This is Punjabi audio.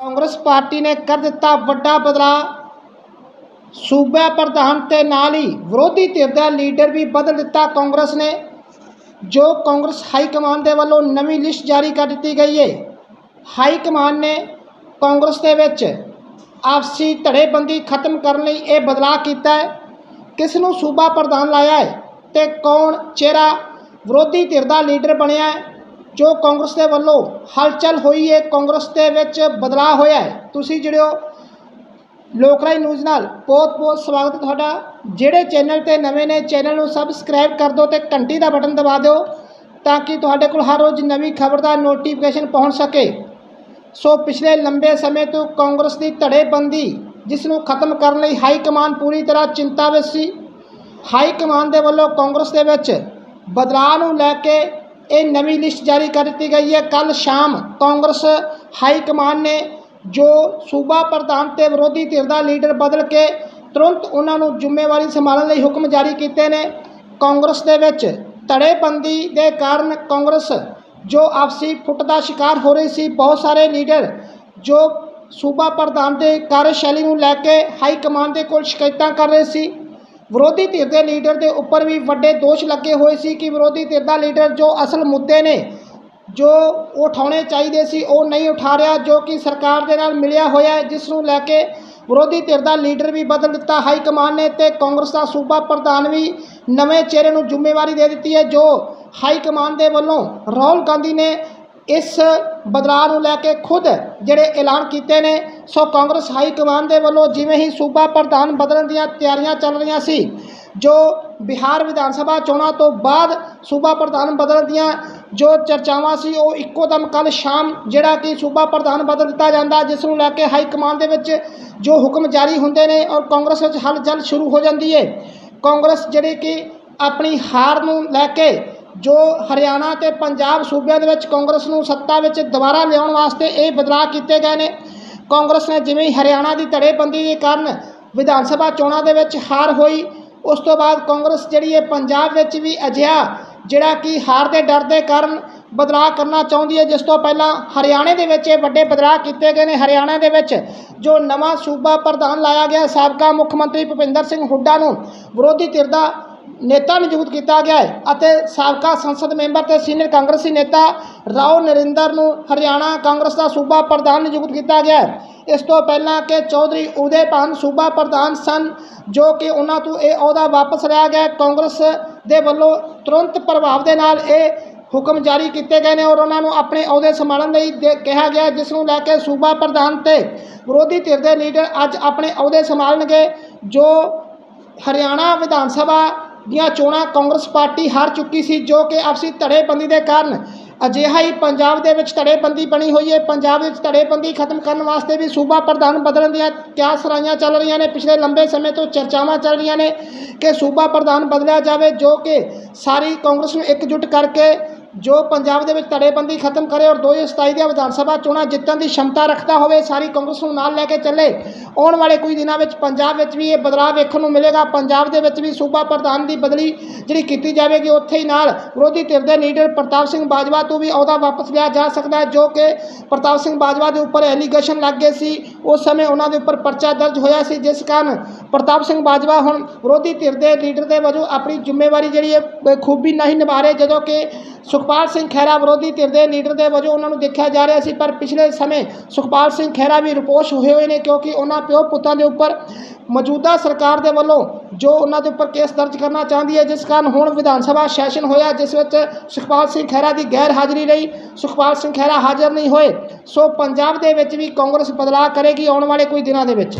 ਕਾਂਗਰਸ ਪਾਰਟੀ ਨੇ ਕਰ ਦਿੱਤਾ ਵੱਡਾ ਬਦਲਾਅ ਸੂਬਾ ਪ੍ਰਧਾਨ ਤੇ ਨਾਲ ਹੀ ਵਿਰੋਧੀ ਧਿਰ ਦਾ ਲੀਡਰ ਵੀ ਬਦਲ ਦਿੱਤਾ ਕਾਂਗਰਸ ਨੇ, ਜੋ ਕਾਂਗਰਸ ਹਾਈ ਕਮਾਂਡ ਦੇ ਵੱਲੋਂ ਨਵੀਂ ਲਿਸਟ ਜਾਰੀ ਕਰ ਦਿੱਤੀ ਗਈ ਹੈ ਹਾਈ ਕਮਾਂਡ ਨੇ ਕਾਂਗਰਸ ਦੇ ਵਿੱਚ ਆਪਸੀ ਧੜੇਬੰਦੀ ਖਤਮ ਕਰਨ ਲਈ ਇਹ ਬਦਲਾਅ ਕੀਤਾ ਹੈ। ਕਿਸ ਨੂੰ ਸੂਬਾ ਪ੍ਰਧਾਨ ਲਾਇਆ ਹੈ ਤੇ ਕੌਣ ਚਿਹਰਾ ਵਿਰੋਧੀ ਧਿਰ ਦਾ ਲੀਡਰ ਬਣਿਆ ਹੈ? ਜੋ ਕਾਂਗਰਸ ਦੇ ਵੱਲੋਂ ਹਲਚਲ ਹੋਈ ਹੈ, ਕਾਂਗਰਸ ਦੇ ਵਿੱਚ ਬਦਲਾਅ ਹੋਇਆ ਹੈ। ਤੁਸੀਂ ਜੁੜਿਓ ਲੋਕ ਰਾਏ ਨਿਊਜ਼ ਨਾਲ। ਬਹੁਤ ਬਹੁਤ ਸਵਾਗਤ ਤੁਹਾਡਾ। ਜਿਹੜੇ ਚੈਨਲ ਤੇ ਨਵੇਂ ਨੇ, ਚੈਨਲ ਨੂੰ ਸਬਸਕ੍ਰਾਈਬ ਕਰ ਦਿਓ ਤੇ ਘੰਟੀ ਦਾ ਬਟਨ ਦਬਾ ਦਿਓ ਤਾਂ ਕਿ ਤੁਹਾਡੇ ਕੋਲ ਹਰ ਰੋਜ਼ ਨਵੀਂ ਖਬਰ ਦਾ ਨੋਟੀਫਿਕੇਸ਼ਨ ਪਹੁੰਚ ਸਕੇ। ਸੋ ਪਿਛਲੇ ਲੰਬੇ ਸਮੇਂ ਤੋਂ ਕਾਂਗਰਸ ਦੀ ਧੜੇਬੰਦੀ, ਜਿਸ ਨੂੰ ਖਤਮ ਕਰਨ ਲਈ ਹਾਈ ਕਮਾਂਡ ਪੂਰੀ ਤਰ੍ਹਾਂ ਚਿੰਤਾ ਵਿੱਚ ਸੀ, ਹਾਈ ਕਮਾਂਡ ਦੇ ਵੱਲੋਂ ਕਾਂਗਰਸ ਦੇ ਵਿੱਚ ਬਦਲਾਅ ਨੂੰ ਲੈ ਕੇ ਇਹ ਨਵੀਂ ਲਿਸਟ ਜਾਰੀ ਕਰ ਦਿੱਤੀ ਗਈ ਹੈ। ਕੱਲ ਸ਼ਾਮ ਕਾਂਗਰਸ ਹਾਈ ਕਮਾਨ ਨੇ ਜੋ ਸੂਬਾ ਪ੍ਰਧਾਨ ਤੇ ਵਿਰੋਧੀ ਧਿਰ ਦਾ ਲੀਡਰ ਬਦਲ ਕੇ ਤੁਰੰਤ ਉਹਨਾਂ ਨੂੰ ਜ਼ਿੰਮੇਵਾਰੀ ਸੰਭਾਲਣ ਲਈ ਹੁਕਮ ਜਾਰੀ ਕੀਤੇ ਨੇ। ਕਾਂਗਰਸ ਦੇ ਵਿੱਚ ਧੜੇਬੰਦੀ ਦੇ ਕਾਰਨ ਕਾਂਗਰਸ ਜੋ ਆਪਸੀ ਫੁੱਟ ਦਾ ਸ਼ਿਕਾਰ ਹੋ ਰਹੀ ਸੀ, ਬਹੁਤ ਸਾਰੇ ਲੀਡਰ ਜੋ ਸੂਬਾ ਪ੍ਰਧਾਨ ਦੇ ਕਾਰਜਸ਼ੈਲੀ ਨੂੰ ਲੈ ਕੇ ਹਾਈ ਕਮਾਂਡ ਦੇ ਕੋਲ ਸ਼ਿਕਾਇਤਾਂ ਕਰ ਰਹੇ ਸੀ। ਵਿਰੋਧੀ ਧਿਰ ਦੇ ਲੀਡਰ ਦੇ ਉੱਪਰ ਵੀ ਵੱਡੇ ਦੋਸ਼ ਲੱਗੇ ਹੋਏ ਸੀ ਕਿ ਵਿਰੋਧੀ ਧਿਰ ਦਾ ਲੀਡਰ ਜੋ ਅਸਲ ਮੁੱਦੇ ਨੇ, ਜੋ ਉਠਾਉਣੇ ਚਾਹੀਦੇ ਸੀ, ਉਹ ਨਹੀਂ ਉਠਾ ਰਿਹਾ, ਜੋ ਕਿ ਸਰਕਾਰ ਦੇ ਨਾਲ ਮਿਲਿਆ ਹੋਇਆ ਜਿਸ ਨੂੰ ਲੈ ਕੇ ਵਿਰੋਧੀ ਧਿਰ ਦਾ ਲੀਡਰ ਵੀ ਬਦਲ ਦਿੱਤਾ। ਹਾਈ ਕਮਾਂਡ ਨੇ ਤੇ ਕਾਂਗਰਸ ਦਾ ਸੂਬਾ ਪ੍ਰਧਾਨ ਵੀ ਨਵੇਂ ਚਿਹਰੇ ਨੂੰ ਜ਼ਿੰਮੇਵਾਰੀ ਦੇ ਦਿੱਤੀ ਹੈ, ਜੋ ਹਾਈ ਕਮਾਨ ਦੇ ਵੱਲੋਂ ਰਾਹੁਲ ਗਾਂਧੀ ਨੇ ਇਸ ਬਦਲਾਅ ਨੂੰ ਲੈ ਕੇ ਖੁਦ ਜਿਹੜੇ ਐਲਾਨ ਕੀਤੇ ਨੇ, ਸੋ ਕਾਂਗਰਸ ਹਾਈ ਕਮਾਨ ਦੇ ਵੱਲੋਂ ਜਿਵੇਂ ਹੀ ਸੂਬਾ ਪ੍ਰਧਾਨ ਬਦਲਣ ਦੀਆਂ ਤਿਆਰੀਆਂ ਚੱਲ ਰਹੀਆਂ ਸੀ, ਜੋ ਬਿਹਾਰ ਵਿਧਾਨ ਸਭਾ ਚੋਣਾਂ ਤੋਂ ਬਾਅਦ ਸੂਬਾ ਪ੍ਰਧਾਨ ਬਦਲਣ ਦੀਆਂ ਜੋ ਚਰਚਾਵਾਂ ਸੀ, ਉਹ ਇੱਕੋ ਦਮ ਕੱਲ ਸ਼ਾਮ ਜਿਹੜਾ ਕਿ ਸੂਬਾ ਪ੍ਰਧਾਨ ਬਦਲ ਦਿੱਤਾ ਜਾਂਦਾ, ਜਿਸ ਨੂੰ ਲੈ ਕੇ ਹਾਈ ਕਮਾਨ ਦੇ ਵਿੱਚ ਜੋ ਹੁਕਮ ਜਾਰੀ ਹੁੰਦੇ ਨੇ ਔਰ ਕਾਂਗਰਸ ਵਿੱਚ ਹਲਚਲ ਸ਼ੁਰੂ ਹੋ ਜਾਂਦੀ ਹੈ ਕਾਂਗਰਸ ਜਿਹੜੀ ਕਿ ਆਪਣੀ ਹਾਰ ਨੂੰ ਲੈ ਕੇ ਜੋ ਹਰਿਆਣਾ ਤੇ ਪੰਜਾਬ ਸੂਬਿਆਂ ਦੇ ਵਿੱਚ ਕਾਂਗਰਸ ਨੂੰ ਸੱਤਾ ਵਿੱਚ ਦੁਬਾਰਾ ਲਿਆਉਣ ਵਾਸਤੇ ਇਹ ਬਦਲਾਅ ਕੀਤੇ ਗਏ ਨੇ। ਕਾਂਗਰਸ ਨੇ ਜਿਵੇਂ ਹਰਿਆਣਾ ਦੀ ਧੜੇਬੰਦੀ ਦੇ ਕਾਰਨ ਵਿਧਾਨ ਸਭਾ ਚੋਣਾਂ ਦੇ ਵਿੱਚ ਹਾਰ ਹੋਈ, ਉਸ ਤੋਂ ਬਾਅਦ ਕਾਂਗਰਸ ਜਿਹੜੀ ਹੈ ਪੰਜਾਬ ਵਿੱਚ ਵੀ ਅਜਿਹਾ ਜਿਹੜਾ ਕਿ ਹਾਰ ਦੇ ਡਰ ਦੇ ਕਾਰਨ ਬਦਲਾਅ ਕਰਨਾ ਚਾਹੁੰਦੀ ਹੈ, ਜਿਸ ਤੋਂ ਪਹਿਲਾਂ ਹਰਿਆਣੇ ਦੇ ਵਿੱਚ ਇਹ ਵੱਡੇ ਬਦਲਾਅ ਕੀਤੇ ਗਏ ਨੇ। ਹਰਿਆਣਾ ਦੇ ਵਿੱਚ ਜੋ ਨਵਾਂ ਸੂਬਾ ਪ੍ਰਧਾਨ ਲਾਇਆ ਗਿਆ ਸਾਬਕਾ ਮੁੱਖ ਮੰਤਰੀ ਭੁਪਿੰਦਰ ਸਿੰਘ ਹੁੱਡਾ ਨੂੰ ਵਿਰੋਧੀ ਧਿਰ ਦਾ ਨੇਤਾ ਨਿਯੁਕਤ ਕੀਤਾ ਗਿਆ ਹੈ ਅਤੇ ਸਾਬਕਾ ਸੰਸਦ ਮੈਂਬਰ ਤੇ ਸੀਨੀਅਰ ਕਾਂਗਰਸੀ ਨੇਤਾ ਰਾਓ ਨਰਿੰਦਰ ਨੂੰ ਹਰਿਆਣਾ ਕਾਂਗਰਸ ਦਾ ਸੂਬਾ ਪ੍ਰਧਾਨ ਨਿਯੁਕਤ ਕੀਤਾ ਗਿਆ ਹੈ। ਇਸ ਤੋਂ ਪਹਿਲਾਂ ਕਿ ਚੌਧਰੀ ਉਦੇ ਸੂਬਾ ਪ੍ਰਧਾਨ ਸਨ, ਜੋ ਕਿ ਉਹਨਾਂ ਤੋਂ ਇਹ ਅਹੁਦਾ ਵਾਪਸ ਲਿਆ ਗਿਆ ਕਾਂਗਰਸ ਦੇ ਵੱਲੋਂ ਤੁਰੰਤ ਪ੍ਰਭਾਵ ਦੇ ਨਾਲ ਇਹ ਹੁਕਮ ਜਾਰੀ ਕੀਤੇ ਗਏ ਨੇ ਔਰ ਉਹਨਾਂ ਨੂੰ ਆਪਣੇ ਅਹੁਦੇ ਸੰਭਾਲਣ ਲਈ ਦੇ- ਕਿਹਾ ਗਿਆ ਜਿਸ ਨੂੰ ਲੈ ਕੇ ਸੂਬਾ ਪ੍ਰਧਾਨ ਤੇ ਵਿਰੋਧੀ ਧਿਰ ਦੇ ਲੀਡਰ ਅੱਜ ਆਪਣੇ ਅਹੁਦੇ ਸੰਭਾਲਣਗੇ, ਜੋ ਹਰਿਆਣਾ ਵਿਧਾਨ ਸਭਾ ਦੀਆਂ ਚੋਣਾਂ ਕਾਂਗਰਸ ਪਾਰਟੀ ਹਾਰ ਚੁੱਕੀ ਸੀ, ਜੋ ਕਿ ਆਪਸੀ ਧੜੇਬੰਦੀ ਦੇ ਕਾਰਨ ਅਜਿਹਾ ਹੀ ਪੰਜਾਬ ਦੇ ਵਿੱਚ ਧੜੇਬੰਦੀ ਬਣੀ ਹੋਈ ਹੈ। ਪੰਜਾਬ ਵਿੱਚ ਧੜੇਬੰਦੀ ਖਤਮ ਕਰਨ ਵਾਸਤੇ ਵੀ ਸੂਬਾ ਪ੍ਰਧਾਨ ਬਦਲਣ ਦੀਆਂ ਕਿਆ ਸਰਾਈਆਂ ਚੱਲ ਰਹੀਆਂ ਨੇ? ਪਿਛਲੇ ਲੰਬੇ ਸਮੇਂ ਤੋਂ ਚਰਚਾਵਾਂ ਚੱਲ ਰਹੀਆਂ ਨੇ ਕਿ ਸੂਬਾ ਪ੍ਰਧਾਨ ਬਦਲਿਆ ਜਾਵੇ, ਜੋ ਕਿ ਸਾਰੀ ਕਾਂਗਰਸ ਨੂੰ ਇਕਜੁੱਟ ਕਰਕੇ ਜੋ ਪੰਜਾਬ ਦੇ ਵਿੱਚ ਧੜੇਬੰਦੀ ਖਤਮ ਕਰੇ ਔਰ 2027 ਦੀਆਂ ਵਿਧਾਨ ਸਭਾ ਚੋਣਾਂ ਜਿੱਤਣ ਦੀ ਸ਼ਮਤਾ ਰੱਖਦਾ ਹੋਵੇ, ਸਾਰੀ ਕਾਂਗਰਸ ਨੂੰ ਨਾਲ ਲੈ ਕੇ ਚੱਲੇ। ਆਉਣ ਵਾਲੇ ਕੁਝ ਦਿਨਾਂ ਵਿੱਚ ਪੰਜਾਬ ਵਿੱਚ ਵੀ ਇਹ ਬਦਲਾਅ ਵੇਖਣ ਨੂੰ ਮਿਲੇਗਾ। ਪੰਜਾਬ ਦੇ ਵਿੱਚ ਵੀ ਸੂਬਾ ਪ੍ਰਧਾਨ ਦੀ ਬਦਲੀ ਜਿਹੜੀ ਕੀਤੀ ਜਾਵੇਗੀ, ਉੱਥੇ ਹੀ ਨਾਲ ਵਿਰੋਧੀ ਧਿਰ ਦੇ ਲੀਡਰ ਪ੍ਰਤਾਪ ਸਿੰਘ ਬਾਜਵਾ ਤੋਂ ਵੀ ਅਹੁਦਾ ਵਾਪਸ ਲਿਆ ਜਾ ਸਕਦਾ ਹੈ, ਜੋ ਕਿ ਪ੍ਰਤਾਪ ਸਿੰਘ ਬਾਜਵਾ ਦੇ ਉੱਪਰ ਐਲੀਗੇਸ਼ਨ ਲੱਗ ਗਏ ਸੀ। ਉਸ ਸਮੇਂ ਉਹਨਾਂ ਦੇ ਉੱਪਰ ਪਰਚਾ ਦਰਜ ਹੋਇਆ ਸੀ, ਜਿਸ ਕਾਰਨ ਪ੍ਰਤਾਪ ਸਿੰਘ ਬਾਜਵਾ ਹੁਣ ਵਿਰੋਧੀ ਧਿਰ ਦੇ ਲੀਡਰ ਦੇ ਵਜੋਂ ਆਪਣੀ ਜ਼ਿੰਮੇਵਾਰੀ ਜਿਹੜੀ ਹੈ ਬਖੂਬੀ ਨਹੀਂ ਨਿਭਾ ਰਹੇ, ਜਦੋਂ ਕਿ ਸੁਖਪਾਲ ਸਿੰਘ ਖਹਿਰਾ ਵਿਰੋਧੀ ਧਿਰ ਦੇ ਲੀਡਰ ਦੇ ਵਜੋਂ ਉਹਨਾਂ ਨੂੰ ਦੇਖਿਆ ਜਾ ਰਿਹਾ ਸੀ, ਪਰ ਪਿਛਲੇ ਸਮੇਂ ਸੁਖਪਾਲ ਸਿੰਘ ਖਹਿਰਾ ਵੀ ਰਿਪੋਸ਼ ਹੋਏ ਹੋਏ ਨੇ, ਕਿਉਂਕਿ ਉਹਨਾਂ ਪਿਓ ਪੁੱਤਾਂ ਦੇ ਉੱਪਰ ਮੌਜੂਦਾ ਸਰਕਾਰ ਦੇ ਵੱਲੋਂ ਜੋ ਉਹਨਾਂ ਦੇ ਉੱਪਰ ਕੇਸ ਦਰਜ ਕਰਨਾ ਚਾਹੁੰਦੀ ਹੈ, ਜਿਸ ਕਾਰਨ ਹੁਣ ਵਿਧਾਨ ਸਭਾ ਸੈਸ਼ਨ ਹੋਇਆ, ਜਿਸ ਵਿੱਚ ਸੁਖਪਾਲ ਸਿੰਘ ਖਹਿਰਾ ਦੀ ਗੈਰ ਹਾਜ਼ਰੀ ਰਹੀ, ਸੁਖਪਾਲ ਸਿੰਘ ਖਹਿਰਾ ਹਾਜ਼ਰ ਨਹੀਂ ਹੋਏ, ਸੋ ਪੰਜਾਬ ਦੇ ਵਿੱਚ ਵੀ ਕਾਂਗਰਸ ਬਦਲਾਅ ਕਰੇਗੀ ਆਉਣ ਵਾਲੇ ਕੁਝ ਦਿਨਾਂ ਦੇ ਵਿੱਚ।